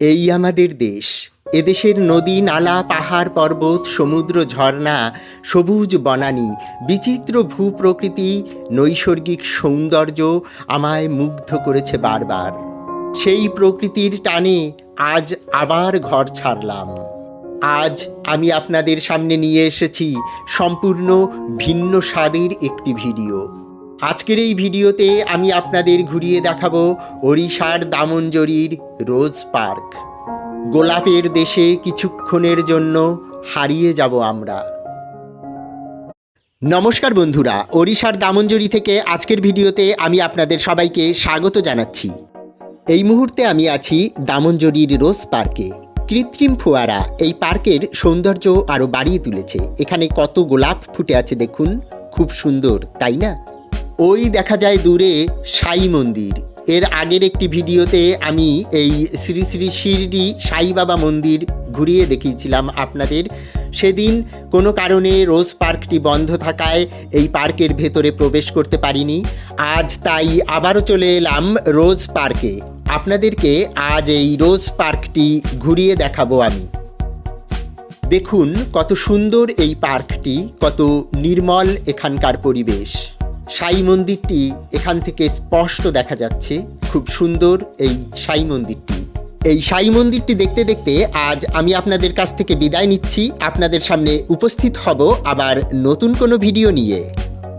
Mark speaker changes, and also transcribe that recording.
Speaker 1: এই আমাদের দেশ, এদেশের নদী, নালা, পাহাড়, পর্বত, সমুদ্র, ঝর্ণা, সবুজ বনানী, বিচিত্র ভূপ্রকৃতি, নৈসর্গিক সৌন্দর্য আমায় মুগ্ধ করেছে বারবার। সেই প্রকৃতির টানে আজ আবার ঘর ছাড়লাম। আজ আমি আপনাদের সামনে নিয়ে এসেছি সম্পূর্ণ ভিন্ন স্বাদের একটি ভিডিও। আজকের এই ভিডিওতে আমি আপনাদের ঘুরিয়ে দেখাবো ওড়িশার দামনজরির রোজ পার্ক। গোলাপের দেশে কিছুক্ষণের জন্য হারিয়ে যাব আমরা। নমস্কার বন্ধুরা, ওড়িশার দামনজরি থেকে আজকের ভিডিওতে আমি আপনাদের সবাইকে স্বাগত জানাচ্ছি। এই মুহূর্তে আমি আছি দামনজরির রোজ পার্কে। কৃত্রিম ফোয়ারা এই পার্কের সৌন্দর্য আরও বাড়িয়ে তুলেছে। এখানে কত গোলাপ ফুটে আছে দেখুন। খুব সুন্দর, তাই না? ওই দেখা যায় দূরে সাই মন্দির। এর আগের একটি ভিডিওতে আমি এই শ্রী শ্রী শিরডি সাই বাবা মন্দির ঘুরিয়ে দেখিয়েছিলাম আপনাদের। সেদিন কোনো কারণে রোজ পার্কটি বন্ধ থাকায় এই পার্কের ভেতরে প্রবেশ করতে পারিনি। আজ তাই আবারও চলে এলাম রোজ পার্কে। আপনাদেরকে আজ এই রোজ পার্কটি ঘুরিয়ে দেখাবো আমি। দেখুন কত সুন্দর এই পার্কটি, কত নির্মল এখানকার পরিবেশ। সাই মন্দিরটি এখান থেকে স্পষ্ট দেখা যাচ্ছে। খুব সুন্দর এই সাই মন্দিরটি। এই সাই মন্দিরটি দেখতে দেখতে আজ আমি আপনাদের কাছ থেকে বিদায় নিচ্ছি। আপনাদের সামনে উপস্থিত হব আবার নতুন কোনো ভিডিও নিয়ে।